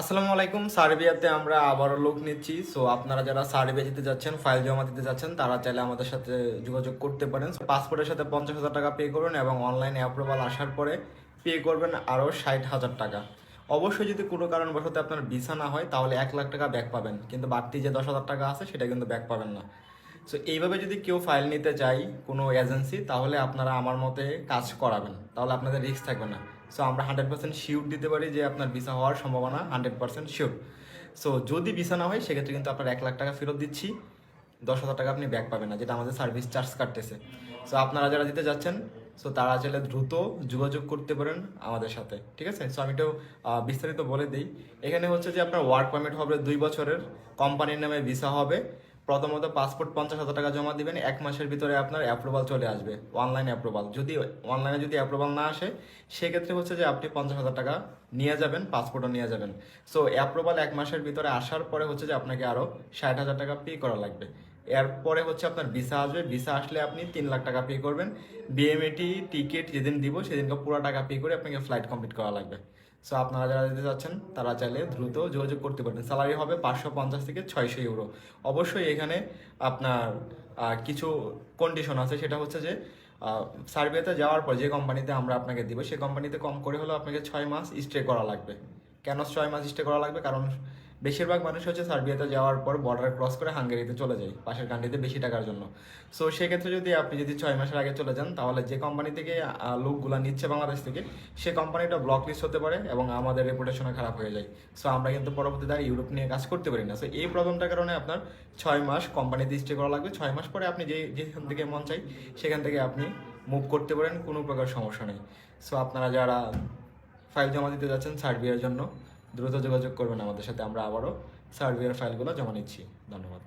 আসসালামু আলাইকুম, সার্বিয়াতে আমরা আবারও লোক নিচ্ছি। সো আপনারা যারা সার্বিয়া যেতে যাচ্ছেন ফাইল জমা দিতে যাচ্ছেন, তারা চাইলে আমাদের সাথে যোগাযোগ করতে পারেন। পাসপোর্টের সাথে পঞ্চাশ হাজার টাকা পে করবেন এবং অনলাইনে অ্যাপ্রুভাল আসার পরে পে করবেন আরও ষাট হাজার টাকা। অবশ্যই যদি কোনো কারণবশত আপনার ভিসা না হয়, তাহলে এক লাখ টাকা ব্যাক পাবেন। কিন্তু বাড়তি যে দশ হাজার টাকা আছে, সেটা কিন্তু ব্যাক পাবেন না। সো এইভাবে যদি কেউ ফাইল নিতে চাই কোনো এজেন্সি তাহলে আপনারা আমার মতে কাজ করাবেন। তাহলে আপনাদের রিস্ক থাকবে না। সো আমরা হান্ড্রেড পার্সেন্ট শিওর দিতে পারি যে আপনার ভিসা হওয়ার সম্ভাবনা হান্ড্রেড পার্সেন্ট শিওর সো যদি ভিসা না হয়, সেক্ষেত্রে কিন্তু আপনার এক লাখ টাকা ফেরত দিচ্ছি। দশ হাজার টাকা আপনি ব্যাক পাবেন না, যেটা আমাদের সার্ভিস চার্জ কাটতেছে। সো আপনারা যারা দিতে যাচ্ছেন সো তারা চাইলে দ্রুত যোগাযোগ করতে পারেন আমাদের সাথে, ঠিক আছে? সো আমি একটু বিস্তারিত বলে দিই। এখানে হচ্ছে যে আপনার ওয়ার্ক পারমিট হবে দুই বছরের কোম্পানির নামে ভিসা হবে। প্রথমত পাসপোর্ট পঞ্চাশ হাজার টাকা জমা দিবেন, এক মাসের ভিতরে আপনার অ্যাপ্রুভাল চলে আসবে অনলাইন অ্যাপ্রুভাল যদি অনলাইনে যদি অ্যাপ্রুভাল না আসে, সেক্ষেত্রে হচ্ছে যে আপনি পঞ্চাশ হাজার টাকা নিয়ে যাবেন পাসপোর্টও নিয়ে যাবেন। সো অ্যাপ্রুভাল এক মাসের ভিতরে আসার পরে হচ্ছে যে আপনাকে আরও ষাট হাজার টাকা পে করা লাগবে। এরপরে হচ্ছে আপনার ভিসা আসবে। ভিসা আসলে আপনি তিন লাখ টাকা পে করবেন। বিএমএটি টিকিট যেদিন দিব, সেদিনকে পুরো টাকা পে করে আপনাকে ফ্লাইট কমপ্লিট করা লাগবে। সো আপনারা যারা যেতে চাচ্ছেন, তারা চাইলে দ্রুত যোগাযোগ করতে পারেন স্যালারি হবে পাঁচশো পঞ্চাশ থেকে ছয়শো ইউরো অবশ্যই এখানে আপনার কিছু কন্ডিশন আছে। সেটা হচ্ছে যে সার্ভেতে যাওয়ার পর যে কোম্পানিতে আমরা আপনাকে দিব, সে কোম্পানিতে কম করে হলেও আপনাকে ছয় মাস স্টে করা লাগবে। কেন ছয় মাস স্টে করা লাগবে? কারণ বেশিরভাগ মানুষ হচ্ছে সার্বিয়াতে যাওয়ার পর বর্ডার ক্রস করে হাঙ্গেরিতে চলে যায়, পাশের কান্ট্রিতে বেশি টাকার জন্য। সো সেক্ষেত্রে যদি আপনি যদি ছয় মাসের আগে চলে যান, তাহলে যে কোম্পানি থেকে লোকগুলা নিচ্ছে বাংলাদেশ থেকে, সে কোম্পানিটা ব্লক লিস্ট হতে পারে এবং আমাদের রেপুটেশনও খারাপ হয়ে যায়। সো আমরা কিন্তু পরবর্তীতে আর ইউরোপ নিয়ে কাজ করতে পারি না। সো এই প্রবলেমটার কারণে আপনার ছয় মাস কোম্পানিতে স্টে করা লাগবে। ছয় মাস পরে আপনি যে যেখান থেকে মন চাই, সেখান থেকে আপনি মুভ করতে পারেন, কোনো প্রকার সমস্যা নেই। সো আপনারা যারা ফাইল জমা দিতে যাচ্ছেন সার্বিয়ার জন্য দ্রুত যোগাযোগ করবেন আমাদের সাথে আমরা আবারও সার্ভিয়ার ফাইলগুলো জমা নিচ্ছি। ধন্যবাদ।